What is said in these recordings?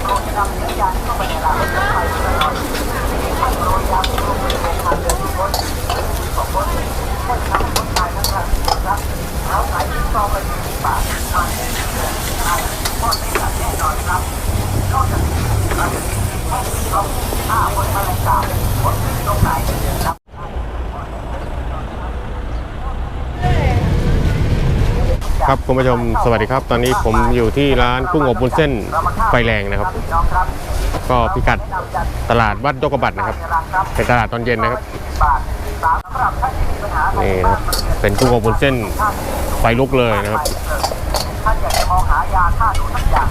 โปรดนำสัญญาณเข้าไปในรางรถไฟเพื่อรอที่ท่านโปรดย้ำ ครับคุณผู้ชมสวัสดีครับ ตอนนี้ผมอยู่ที่ร้านกุ้งอบบุญเส้นไฟแรงนะครับ ก็พิกัดตลาดวัดโดกบัตนะครับ เป็นตลาดตอนเย็นนะครับนี่นะครับเป็นกุ้งอบบุญเส้นไฟลุกเลยนะครับท่านอยากจะมองหายาฆ่าหนูสักอย่าง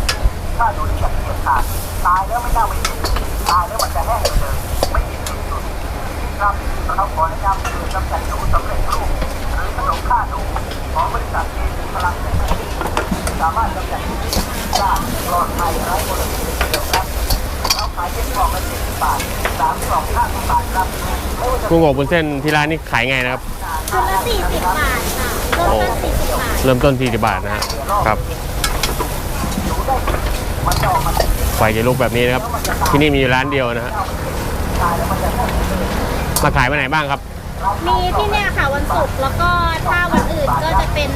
ฆ่าหนูที่อยากเกียดขาดตายแล้วไม่น่าไม่ถึงตายแล้วมันจะแห้งเลยไม่มีที่สุดครับเราขอแนะนำคือกำจัดหนูสำเร็จรูปหรือขนมฆ่าหนูของบริษัทามารถกำจัดหนูได้ปลอดภัยไร้มลพิษเดียวครับเราขายเป็นกล่องละสิบบาทสามกล่องห้าสิบบาทครับไม่ว่าจะกุ้งอบบุญเส้นที่ร้านนี่ขายไงนะครับชุดละ40บาทค่ะเริ่มต้น40บาทเริ่มต้น40บาทนะฮะครับไฟจะลุกแบบนี้นะครับ ที่นี่มีอยู่ร้านเดียวนะฮะมาขายวันไหนบ้างครับ มีที่เนี่ยค่ะวันศุกร์แล้วก็ถ้าวันอื่นก็จะเป็น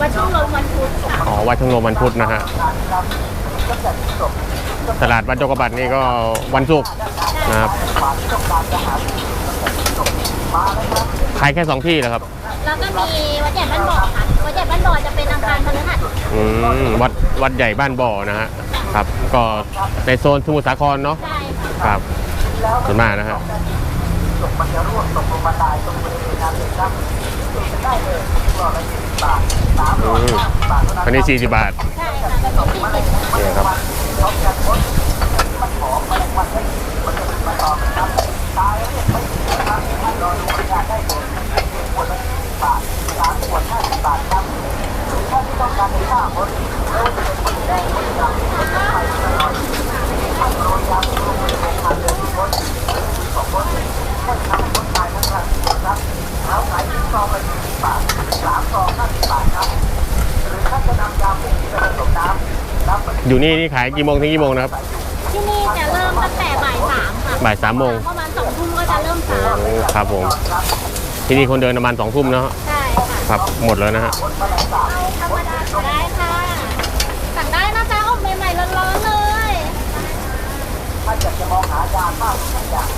วันช่วงลมวันพุธค่ะอ๋อวัดชงโลมวันพุธนะฮะตลาดวัดโจกบัตนี่ก็วันศุกร์นะครับขายแค่สองที่เหรอครับ แล้วก็มีวัดใหญ่บ้านบ่อค่ะวัดใหญ่บ้านบ่อจะเป็นอังคารพฤหัสอืมวัดวัดใหญ่บ้านบ่อนะฮะครับ ก็ในโซนสมุทรสาครเนาะใช่ค่ะครับส่วนมากนะฮะ มันจะร่วงตกลงมาตายตรงบริเวณนั้นเลยครับดูกันได้เลยกล่องละสิบบาทสามกล่องห้าสิบบาทเท่านั้นนี้40บาทใช่ค่ะแบบนี้40เนี่ยครับ อยู่นี่นี่ขายกี่โมงถึงกี่โมงนะครับ ที่นี่จะเริ่มตั้งแต่บ่ายสามค่ะบ่ายสามโมงประมาณสองทุ่มก็จะเริ่มสามโอ้ครับผม ที่นี่คนเดินประมาณสองทุ่มเนาะใช่ค่ะครับหมดแล้วนะฮะเอาธรรมดาก็ได้ค่ะ สั่งได้นะจ๊ะอบใหม่ๆร้อนๆเลยถ้าอยากจะมองหายาฆ่าทุกอย่าง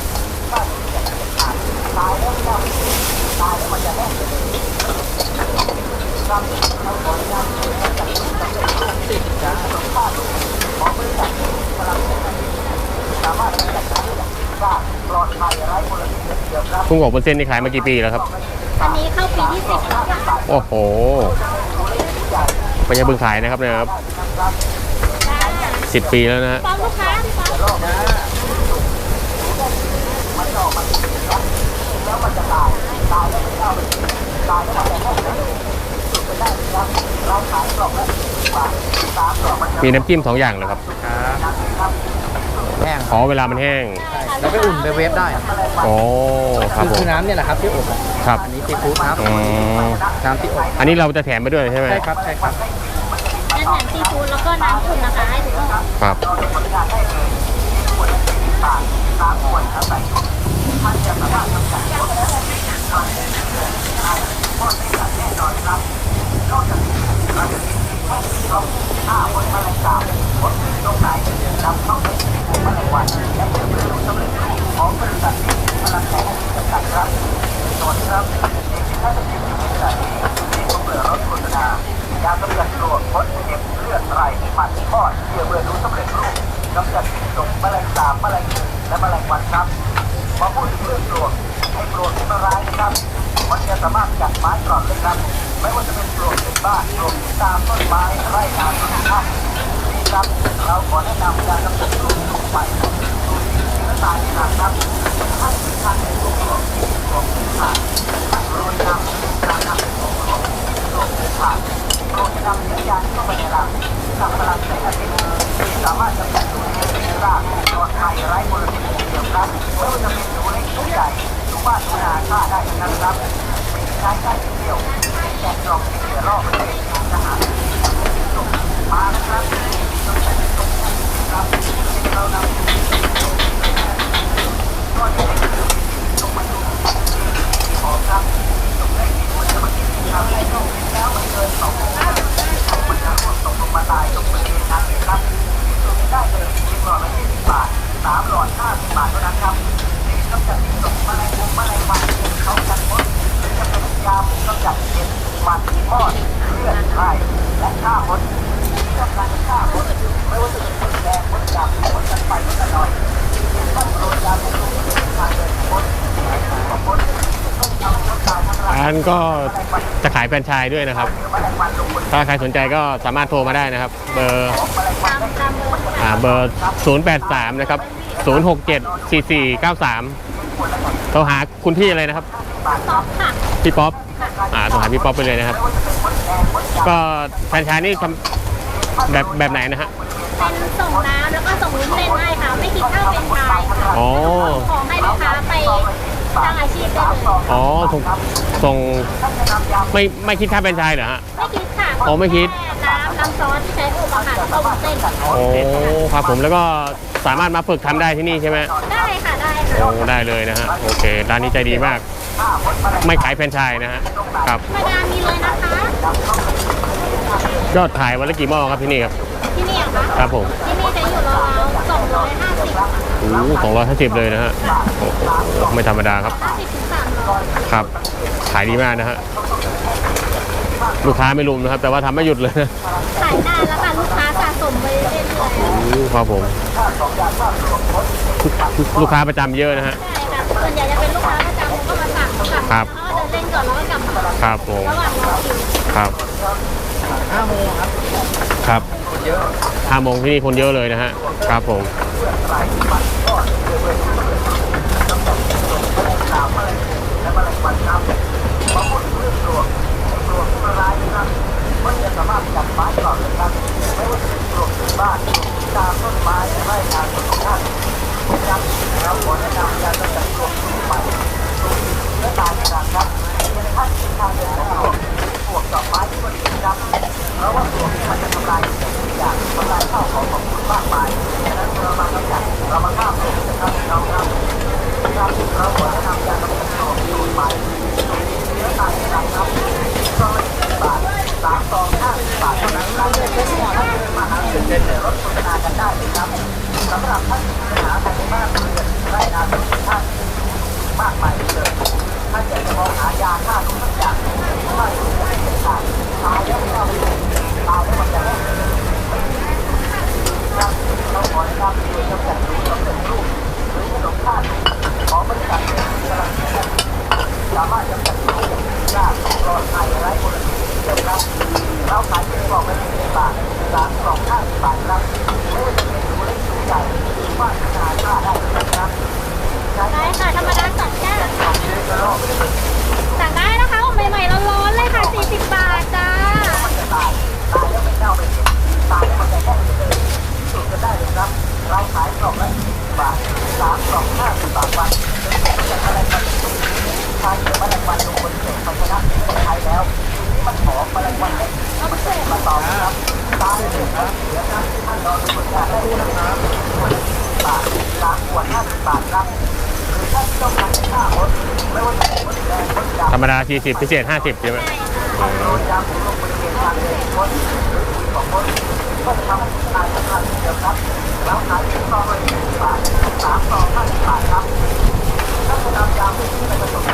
ฆ่าทุกอย่างเด็ดขาดตายแล้วไม่ได้ตายแล้วมันจะแห้งไปเลยครับเราขออนุญาตช่วยกันจัดสำเร็จรูปติดจ้าฆ่าทุกของบริษัทพลังแสงอาทิตย์สามารถกำจัดได้อย่างว่าปลอดภัยไร้มลพิษเดียวครับ กุ้งอบบุญเส้นนี่ขายมากี่ปีแล้วครับ อันนี้เข้าปีที่สิบแล้วค่ะโอ้โหไม่ใช่เพิ่งขายนะครับเนะครับสิบปีแล้วนะฮะฟ้องลูกค้าพี่ฟ้องแล้วมันจะตายตายแล้วไม่ได้เอาไปกินตายแล้วมันจะแห้งไปเลยสุดไปได้ครับเราขายกล่องละสิบบาทสามกล่องมันจะมีน้ำจิ้มสองอย่างเหรอครับแห้งอ๋อเวลามันแห้ง แล้วไปอุ่นไปเวฟได้อ๋อครับคือผมคือน้ำเนี่ยแหละครับที่อบครับอันนี้ซีฟู้ดครับอืมน้ำที่อบอันนี้เราจะแถมไปด้วยใช่ไหมใช่ครับใช่ครับนั่นแหนมซีฟู้ดแล้วก็น้ำขุ่นนะคะให้ทุกคนครับสามขวดครับ ครับมาพูดถึงเรื่องปลวกให้ปลวกที่มานะครับมันสามารถกัดไม้กรอเลยครับไม่ว่าจะเป็นปลวกในบ้านปลวกที่ตาร่นาต้นข้าวนี่ครับราขอแนะนำการกำจัดปลวกทุกใหม่ตัวนี้และตายในหนักครับท่านท่านในตัวปลวกปลวกที่ขาดท่านโรยน้ำการทำปลวกปลวกปลวกที่ขาดปลวกที่นำเนื้อยางเข้าไปในรังนำพลังแสงอาทิตย์สามารถกำจัดตัวนี้ได้รากปลอดภัยไร้มลพิษเดียวครับ ไม่ว่าจะเป็นหนูเล็กหนูใหญ่หนูบ้านหนูนาฆ่าได้ทั้งนั้นครับ ใช้ได้ทีเดียวแจกกล่องที่เหลือรอบประเทศทหารมานะครับต้องใส่ตรงนี้ จัดเก็บมันทอดเลือดไข่และข้าวมดที่สำคัญข้าวมดไม่ว่าจะเป็นมดแดงมดดำมดกันไปมดกันหน่อยที่ต้องโดนยาเป็นลูกทางเดินมดของมดต้องทำน้ำตาลทั้งหลาย ร้านก็จะขายแฟรนไชส์ด้วยนะครับ ถ้าใครสนใจก็สามารถโทรมาได้นะครับ เบอร์ตามตามเบอร์ค่ะอ่าเบอร์ 083 นะครับ 067 4493 โทรหาคุณพี่อะไรนะครับต๊อปค่ะพี่ป๊อปอ่าโทรหาพี่ป๊อปไปเลยนะครับ ก็แฟรนไชส์นี่ทำแบบแบบไหนนะฮะ เป็นส่งน้ำแล้วก็ส่งลุ้นเล่นให้ค่ะ ไม่คิดค่าเป็นชายค่ะอ๋อ ของให้ลูกค้าไป สร้างอาชีพได้เลยอ๋อส่งส่งไม่ไม่คิดค่าแฟรนไชส์เหรอฮะ ไม่คิดค่ะอ๋อไม่คิด แน้ำน้ำซอสที่ใช้อบอาหารแล้วก็วุ้นเส้นโอ้ครับผมแล้วก็สามารถมาฝึกทำได้ที่นี่ใช่ไหมได้ค่ะได้ค่ะโอ้ได้เลยนะฮะโอเคร้านนี้ใจดีมาก ไม่ขายแฟรนไชส์นะฮะครับธรรมดามีเลยนะคะ ยอดขายวันละกี่หม้อครับที่นี่ครับที่นี่เหรอคะครับผม ที่นี่ สองร้อยห้าสิบเลยนะฮะโอ้โหไม่ธรรมดาครับห้าสิบถึงสามร้อยครับขายดีมากนะฮะลูกค้าไม่รุมนะครับ แต่ว่าทำไม่หยุดเลยนะขายนานแล้วค่ะลูกค้าสะสมไปเรื่อยๆโอ้ครับผมลูกค้าประจำเยอะนะฮะใช่ค่ะส่วนใหญ่จะเป็นลูกค้าประจำเขาก็มาสั่งสั่งครับเขาก็เดินเล่นก่อนแล้วก็กลับมาครับผมระหว่างรอคิวครับห้าโมงครับครับคน เยอะห้าโมงที่นี่คนเยอะเลยนะฮะครับผมมัน มากมายเลือเกินถ้าอยากจะมองหายาฆ่าทุกอย่างถ้าคุณจะไม่เห็นขาดตายแล้วไม่เอาไปเลยตายแล้วมันจะแห้งครับเราขอแนะนำที่กำจัดรูสำเร็จรูปหรือขนมข้าวของบริษัทเองกำลังจะสามารถกำจัดรูยากปลอดภัยไร้มลพิษเดียวครับเราขายเป็นกล่องละหนึ่งบาทสามกล่องห้าสิบบาทครับไม่ว่าจะเป็นรูเล็กรูใหญ่หรือว่าขนาดค่าได้เลยครับได้ค่ะธรรมดาสั่ง สั่งได้นะคะออกใหม่ๆร้อนๆเลยค่ะ 40 บาทจ้าตายตายแล้วไม่เน่าไม่เห็นตายแล้วมันจะได้เลยครับเราขายกล่องละ20บาทสามกล่อง50บาทวันเป็นผลจากอะไรมันทานเกี่ยวแมลงวันลงบนเศษภาชนะที่คนไทยแล้วทีนี้มันหอมแมลงวันเล็กมันเศษมาต่อครับตาเลยครับเสียน้ำที่ท่านรอทุกคนอยากได้นะครับขวดละ20บาทสามขวด50บาทครับหรือถ้านต้องการค่ามด ธรรมดา 40 พิเศษ 50ใช่ไหมโดนยาผมลงบริเวณทางเดินคนหรือคุยของคนก็จะทำให้ผู้ชายสำคัญเดียวครับแล้วขายซองละ20บาทสามซอง50บาทครับถ้าจะนำยาพวก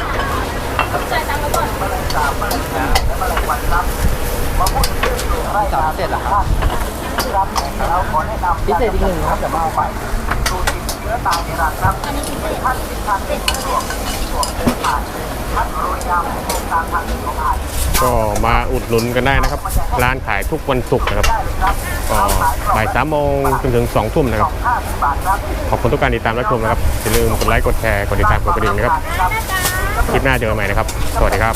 ก็มาอุดหนุนกันได้นะครับ ร้านขายทุกวันศุกร์นะครับก็บ่ายสามโมงจนถึงสองทุ่มนะครับ ขอบคุณทุกการติดตามรับชมนะครับอย่าลืมกดไลค์กดแชร์กดติดตามกดกระดิ่งนะครับ คลิปหน้าเจอกันใหม่นะครับ สวัสดีครับ